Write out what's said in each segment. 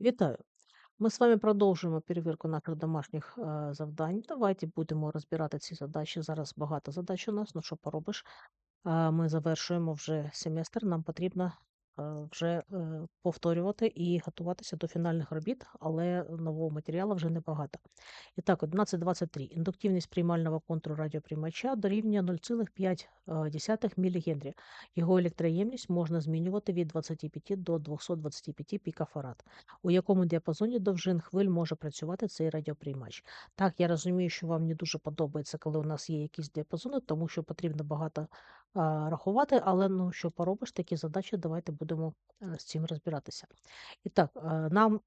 Вітаю! Ми з вами продовжуємо перевірку наших домашніх е, завдань. Давайте будемо розбирати ці задачі. Зараз багато задач у нас, ну що поробиш. Е, Ми завершуємо вже семестр. Нам потрібно вже е, повторювати і готуватися до фінальних робіт, але нового матеріалу вже небагато. І так, 11.23. Індуктивність приймального контуру радіоприймача дорівнює 0,5 мілігенрі. Його електроємність можна змінювати від 25 до 225 пікофарад. У якому діапазоні довжин хвиль може працювати цей радіоприймач? Так, я розумію, що вам не дуже подобається, коли у нас є якісь діапазони, тому що потрібно багато рахувати, але ну що поробиш, такі задачі, давайте будемо е, з цим розбиратися. І так, е, нам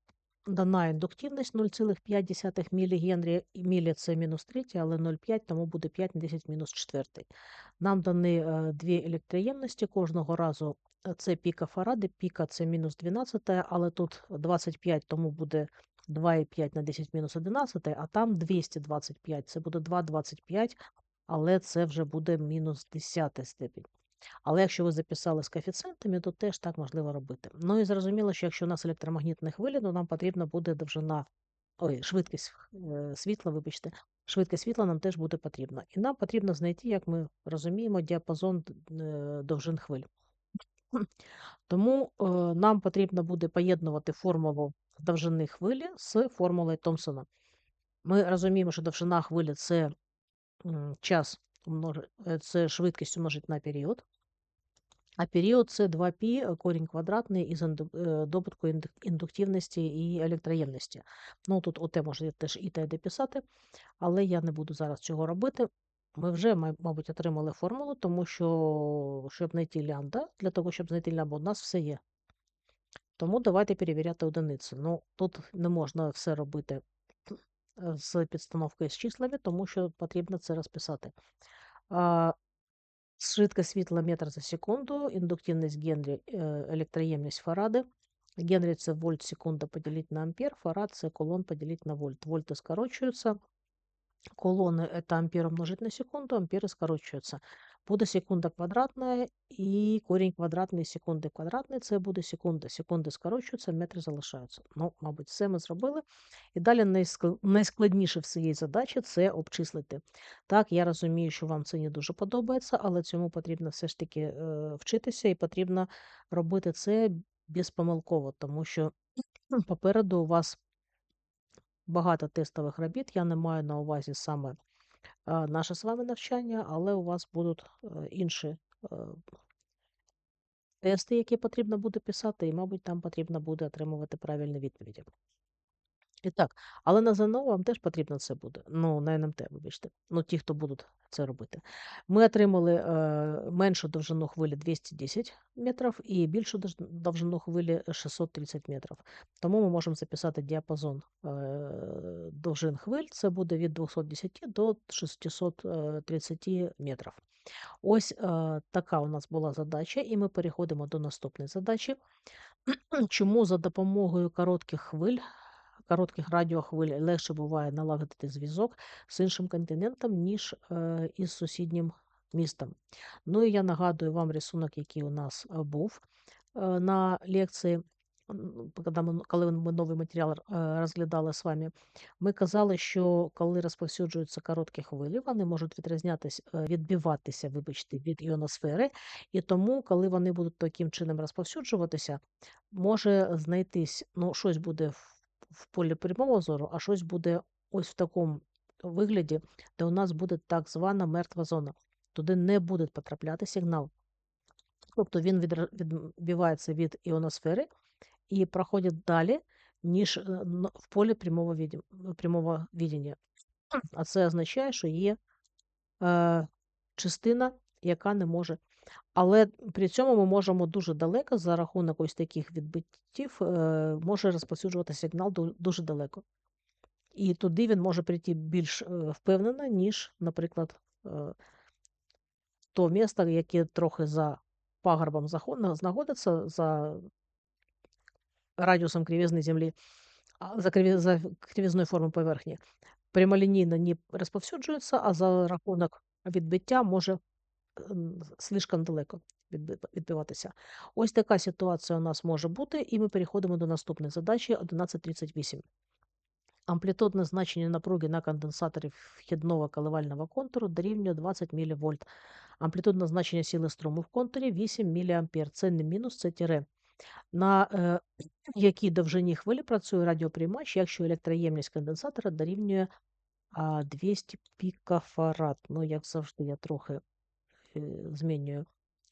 дана індуктивність 0,5 мілігенрі, мілі це мінус 3, але 0,5, тому буде 5 на 10 мінус 4. Нам дані е, дві електроємності кожного разу. Це пікофаради, піка це мінус 12, але тут 25, тому буде 2,5 на 10 мінус 11, а там 225, це буде 2,25, але це вже буде мінус 10 степінь. Але якщо ви записали з коефіцієнтами, то теж так можливо робити. Ну і зрозуміло, що якщо у нас електромагнітні хвилі, то нам потрібна буде довжина, ой, швидкість е, світла, вибачте, швидкість світла нам теж буде потрібна. І нам потрібно знайти, як ми розуміємо, діапазон е, довжин хвиль. Тому е, нам потрібно буде поєднувати формулу довжини хвилі з формулою Томпсона. Ми розуміємо, що довжина хвилі це час, умножи- е, це швидкість умножить на період. А період це 2π корінь квадратний із е, добутку індуктивності і електроємності. Ну тут ОТ може теж і те дописати, але я не буду зараз цього робити. Ми вже, мабуть, отримали формулу, тому що, щоб знайти лямбда, для того, щоб знайти лямбда, у нас все є. Тому давайте перевіряти одиниці. Ну, тут не можна все робити з підстановкою з числами, тому що потрібно це розписати. А, Швидкість світла метр за секунду, індуктивність Генрі, е, електроємність фаради. Генрі це вольт секунда поділити на ампер, фарад це колон поділити на вольт. Вольти скорочуються, колони це ампер умножить на секунду, ампери скорочуються. Буде секунда квадратна і корінь квадратний секунди квадратний це буде секунда. Секунди скорочуються, метри залишаються. Ну, мабуть, все ми зробили. І далі найскладніше в цієї задачі це обчислити. Так, я розумію, що вам це не дуже подобається, але цьому потрібно все ж таки е, вчитися і потрібно робити це безпомилково, тому що попереду у вас багато тестових робіт. Я не маю на увазі саме наше з вами навчання, але у вас будуть е, інші е, тести, які потрібно буде писати, і, мабуть, там потрібно буде отримувати правильні відповіді. І так, але на ЗНО вам теж потрібно це буде. Ну, на НМТ, вибачте. Ну, ті, хто будуть це робити. Ми отримали е, меншу довжину хвилі 210 метрів і більшу довжину хвилі 630 метрів. Тому ми можемо записати діапазон е, довжин хвиль. Це буде від 210 до 630 метрів. Ось е, така у нас була задача, і ми переходимо до наступної задачі. Чому за допомогою коротких хвиль, коротких радіохвиль легше буває налагодити зв'язок з іншим континентом, ніж е, із сусіднім містом? Ну і я нагадую вам рисунок, який у нас е, був е, на лекції. М, коли ми, коли ми новий матеріал е, розглядали з вами, ми казали, що коли розповсюджуються короткі хвилі, вони можуть відрізнятися, е, відбиватися, вибачте, від іоносфери, і тому, коли вони будуть таким чином розповсюджуватися, може знайтись, ну, щось буде в полі прямого зору, а щось буде ось в такому вигляді, де у нас буде так звана мертва зона. Туди не буде потрапляти сигнал. Тобто він відбивається від іоносфери і проходить далі, ніж е, в полі прямого, віді- прямого відіння. А це означає, що є е, частина, яка не може. Але при цьому ми можемо дуже далеко за рахунок ось таких відбиттів е, може розповсюджувати сигнал дуже далеко. І туди він може прийти більш е, впевнено, ніж, наприклад, е, то місто, яке трохи за пагорбом знаходиться, за радіусом кривизни Землі, а за, криві, за кривізною форми поверхні. Прямолінійно не розповсюджується, а за рахунок відбиття може слишком далеко відбиватися. Ось така ситуація у нас може бути, і ми переходимо до наступної задачі 1138. Амплітудне значення напруги на конденсаторі вхідного коливального контуру дорівнює 20 мВ. Амплітудне значення сили струму в контурі 8 мА. Це не мінус, це тире. На е, якій довжині хвилі працює радіоприймач, якщо електроємність конденсатора дорівнює а, 200 пікофарад. Ну, як завжди, я трохи е, змінюю,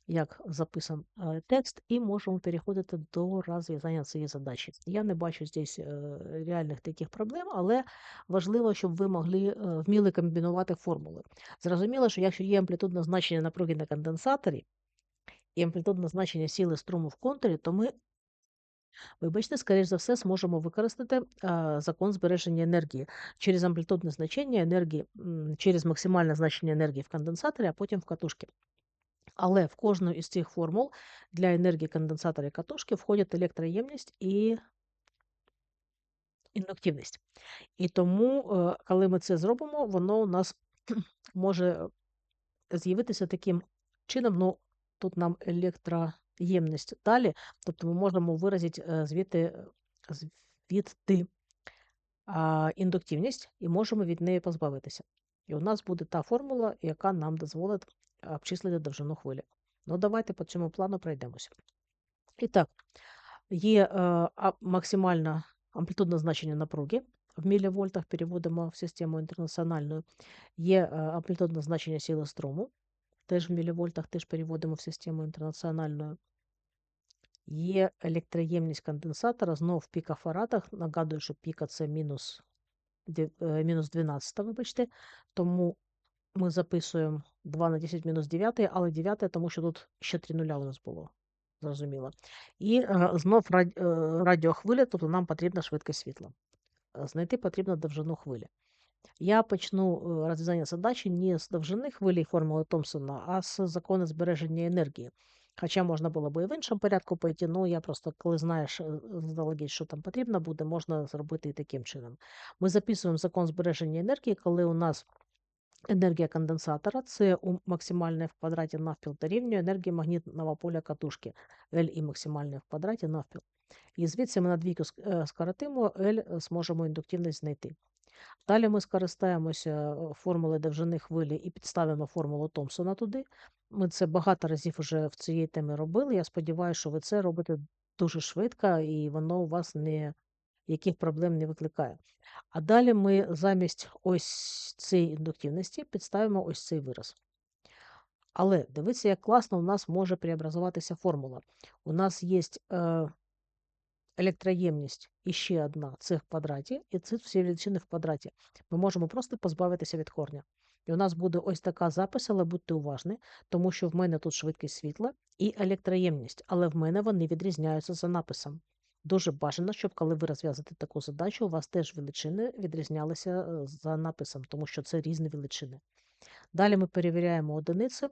як записан е, текст, і можемо переходити до розв'язання цієї задачі. Я не бачу здесь е, реальних таких проблем, але важливо, щоб ви могли е, вміли комбінувати формули. Зрозуміло, що якщо є амплітудне значення напруги на конденсаторі і амплітудне значення сили струму в контурі, то ми Вибачте, скоріш за все, зможемо використати закон збереження енергії через амплітудне значення енергії, через максимальне значення енергії в конденсаторі, а потім в катушці. Але в кожну із цих формул для енергії конденсатора і катушки входять електроємність і індуктивність. І тому, е, коли ми це зробимо, воно у нас може з'явитися таким чином, ну, тут нам електроємність далі, тобто ми можемо виразити е, звідти, е, звідти індуктивність і можемо від неї позбавитися. І у нас буде та формула, яка нам дозволить обчислити довжину хвилі. Ну, давайте по цьому плану пройдемося. І так, є е, максимальне амплітудне значення напруги в мілівольтах, переводимо в систему інтернаціональну. Є е, амплітудне значення сили струму, теж в мілівольтах, теж переводимо в систему інтернаціональну. Є електроємність конденсатора, знову в пікофарадах. Нагадую, що піка це мінус, дев- е, мінус 12, вибачте. Тому ми записуємо 2 на 10 мінус 9, але 9, тому що тут ще 3 нуля у нас було. Зрозуміло. І е, знов радіохвиля, тобто нам потрібна швидкість світла. Е, Знайти потрібно довжину хвилі. Я почну е, розв'язання задачі не з довжини хвилі формули Томпсона, а з закону збереження енергії. Хоча можна було би і в іншому порядку пойти, ну я просто, коли знаєш заздалегідь, що там потрібно буде, можна зробити і таким чином. Ми записуємо закон збереження енергії, коли у нас енергія конденсатора це у максимальне в квадраті навпіл дорівнює енергії магнітного поля катушки L і максимальне в квадраті навпіл. І звідси ми на двійку е, скоротимо, L зможемо індуктивність знайти. Далі ми скористаємося е, формулою довжини хвилі і підставимо формулу Томпсона туди. Ми це багато разів вже в цій темі робили. Я сподіваюся, що ви це робите дуже швидко і воно у вас не яких проблем не викликає. А далі ми замість ось цієї індуктивності підставимо ось цей вираз. Але дивіться, як класно у нас може преобразуватися формула. У нас є е, електроємність і ще одна це в квадраті, і це всі величини в квадраті. Ми можемо просто позбавитися від корня. І у нас буде ось така запис, але будьте уважні, тому що в мене тут швидкість світла і електроємність, але в мене вони відрізняються за написом. Дуже бажано, щоб коли ви розв'язуєте таку задачу, у вас теж величини відрізнялися е, за написом, тому що це різні величини. Далі ми перевіряємо одиниці,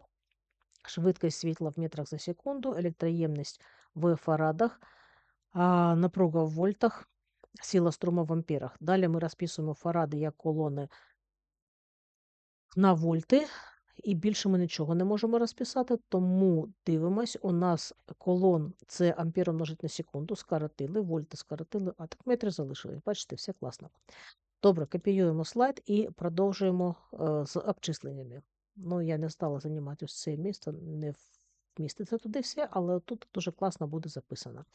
швидкість світла в метрах за секунду, електроємність в фарадах, напруга в вольтах, сила струму в амперах. Далі ми розписуємо фаради як колони на вольти, і більше ми нічого не можемо розписати, тому дивимось, у нас колон це ампер умножить на секунду, скоротили, вольти скоротили, а так метри залишили. Бачите, все класно. Добре, копіюємо слайд і продовжуємо з обчисленнями. Ну, я не стала займати ось це місце, не вміститься туди все, але тут дуже класно буде записано.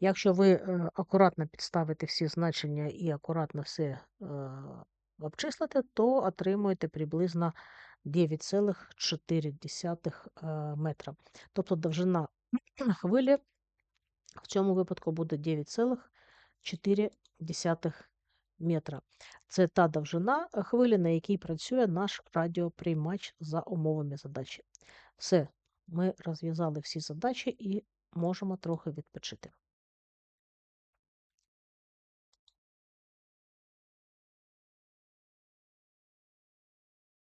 Якщо ви е, акуратно підставите всі значення і акуратно все е, обчислите, то отримуєте приблизно 9,4 метра. Тобто довжина хвилі в цьому випадку буде 9,4 метра. Це та довжина е, хвилі, на якій працює наш радіоприймач за умовами задачі. Все, ми розв'язали всі задачі і можемо трохи відпочити.